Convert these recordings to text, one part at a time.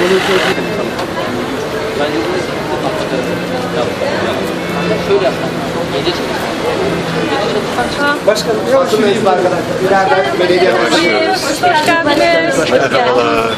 Bence bu. Yap, yap. Şöyle yapmak. Gece çalışmak. Gece çalışmak. Başkanım arkadaşlar. İleride belediye başkanı. Hoş geldiniz. Hoş geldiniz. Merhabalar.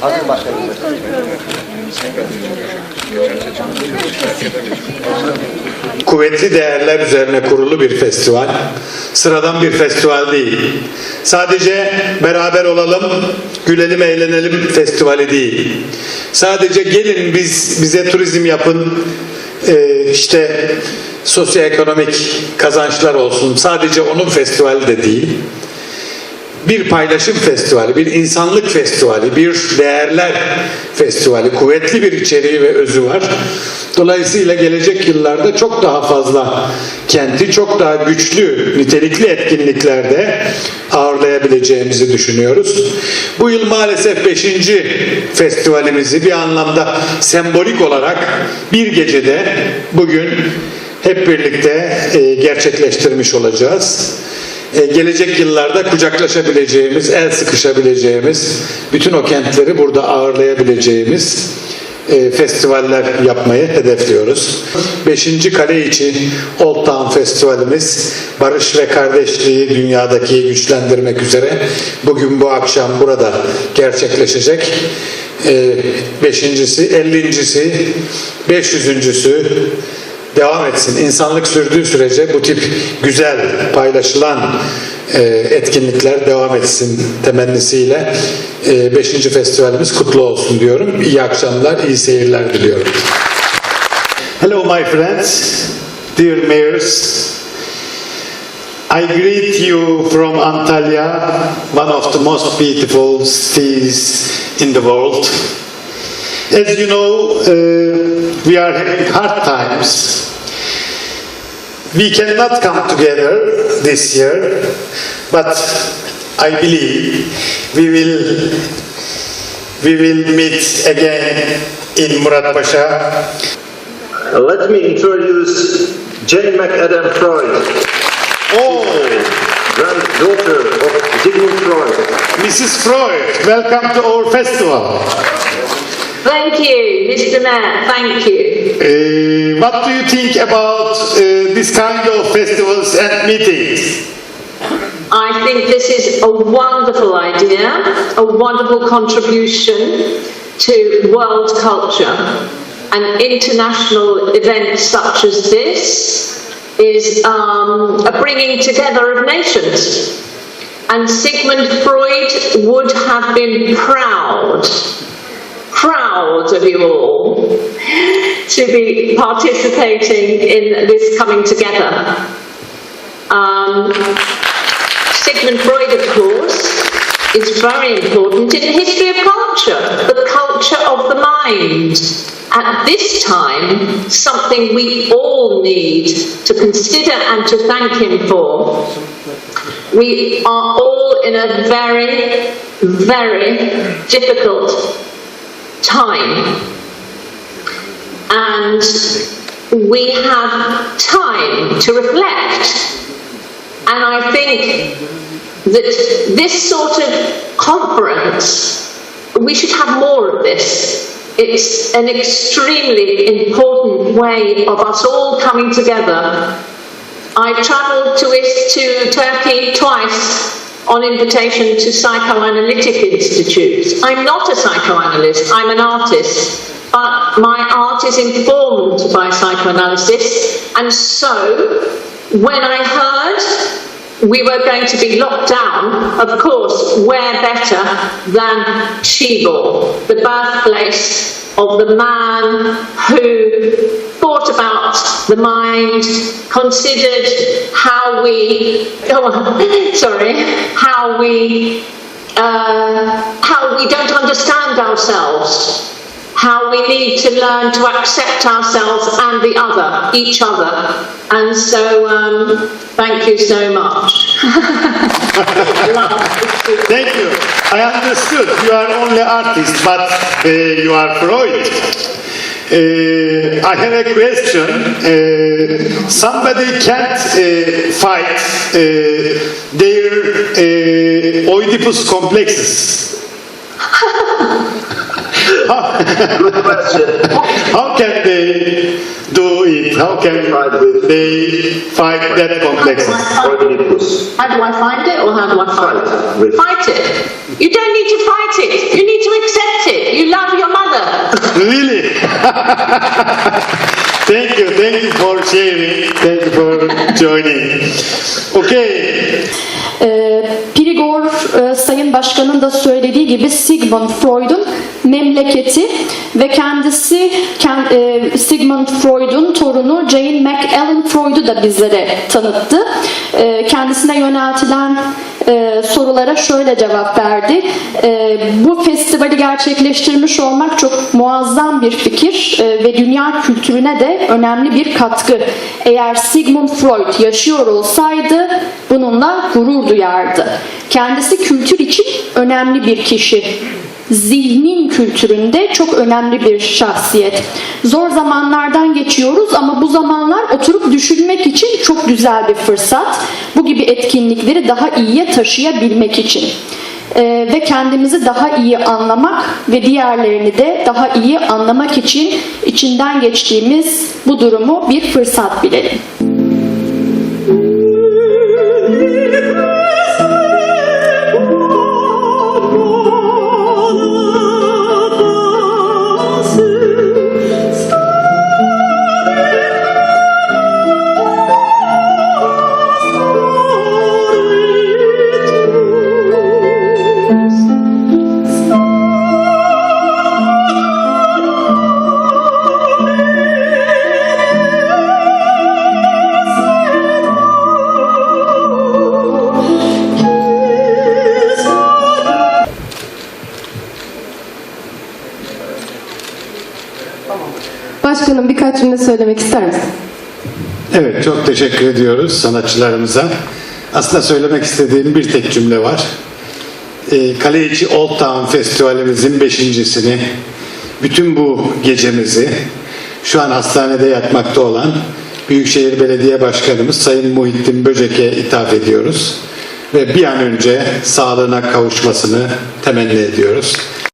Hazır başkanım. Kuvvetli değerler üzerine kurulu bir festival. Sıradan bir festival değil. Sadece beraber olalım, gülelim, eğlenelim festivali değil. Sadece gelin biz bize turizm yapın, e, işte sosyoekonomik kazançlar olsun. Sadece onun festivali de değil. Bir paylaşım festivali, bir insanlık festivali, bir değerler festivali, kuvvetli bir içeriği ve özü var. Dolayısıyla gelecek yıllarda çok daha fazla kenti, çok daha güçlü, nitelikli etkinliklerde ağırlayabileceğimizi düşünüyoruz. Bu yıl maalesef 5. festivalimizi bir anlamda sembolik olarak bir gecede bugün hep birlikte e, gerçekleştirmiş olacağız. E, gelecek yıllarda kucaklaşabileceğimiz, el sıkışabileceğimiz, bütün o kentleri burada ağırlayabileceğimiz e, festivaller yapmayı hedefliyoruz. Beşinci kale içi Old Town Festivalimiz barış ve kardeşliği dünyadaki güçlendirmek üzere bugün bu akşam burada gerçekleşecek. E, beşincisi, ellincisi, beş yüzüncüsü, devam etsin. İnsanlık sürdüğü sürece bu tip güzel paylaşılan e, etkinlikler devam etsin temennisiyle 5. festivalimiz kutlu olsun diyorum. İyi akşamlar, iyi seyirler diliyorum. Hello my friends, dear mayors. I greet you from Antalya, one of the most beautiful cities in the world. As you know, uh, we are having hard times. We cannot come together this year, but I believe we will we will meet again in Murat Pasha. Let me introduce Jane McAdam Freud, Oh, granddaughter of Sigmund Freud. Mrs. Freud, welcome to our festival. Thank you, Mr. Mayor. Thank you. Uh, what do you think about uh, this kind of festivals and meetings? I think this is a wonderful idea, a wonderful contribution to world culture. An international event such as this is um, a bringing together of nations. And Sigmund Freud would have been proud proud of you all to be participating in this coming together. Um, Sigmund Freud, of course, is very important in the history of culture, the culture of the mind. At this time, something we all need to consider and to thank him for. We are all in a very, very difficult time. And we have time to reflect. And I think that this sort of conference, we should have more of this. It's an extremely important way of us all coming together. I've travelled to, to Turkey twice on invitation to psychoanalytic institutes. I'm not a psychoanalyst, I'm an artist, but my art is informed by psychoanalysis, and so when I heard we were going to be locked down, of course, where better than Chibor, the birthplace of the man who thought about the mind, considered how we, oh, sorry, how we, uh, how we don't understand ourselves, how we need to learn to accept ourselves and the other, each other. And so, um, thank you so much. Thank you. I understood. You are only artist, but uh, you are Freud. Uh, I have a question. Uh, somebody can't uh, fight uh, their uh, Oedipus complexes. how, Good question. how can they do it? How can Fight they fight that complexes? Oedipus. How do I find it or how do I fight, Fight it? Fight it. You don't need to fight it. You need to accept it. You love your mother. Really? thank you, thank you for sharing, thank you for joining. Okay, Ee, Pirigor e, Sayın Başkan'ın da söylediği gibi Sigmund Freud'un memleketi ve kendisi ken- e, Sigmund Freud'un torunu Jane McAllen Freud'u da bizlere tanıttı. E, Kendisine yöneltilen e, sorulara şöyle cevap verdi. Bu festivali gerçekleştirmiş olmak çok muazzam bir fikir ve dünya kültürüne de önemli bir katkı. Eğer Sigmund Freud yaşıyor olsaydı bununla gurur duyardı. Kendisi kültür için önemli bir kişi. Zihnin kültüründe çok önemli bir şahsiyet. Zor zamanlardan geçiyoruz ama bu zamanlar oturup düşünmek için çok güzel bir fırsat. Bu gibi etkinlikleri daha iyiye taşıyabilmek için. Ee, ve kendimizi daha iyi anlamak ve diğerlerini de daha iyi anlamak için içinden geçtiğimiz bu durumu bir fırsat bilelim. Başkanım birkaç cümle söylemek ister misin? evet çok teşekkür ediyoruz sanatçılarımıza. Aslında söylemek istediğim bir tek cümle var. Ee, Kaleiçi Old Town Festivalimizin beşincisini, bütün bu gecemizi şu an hastanede yatmakta olan Büyükşehir Belediye Başkanımız Sayın Muhittin Böcek'e ithaf ediyoruz. Ve bir an önce sağlığına kavuşmasını temenni ediyoruz.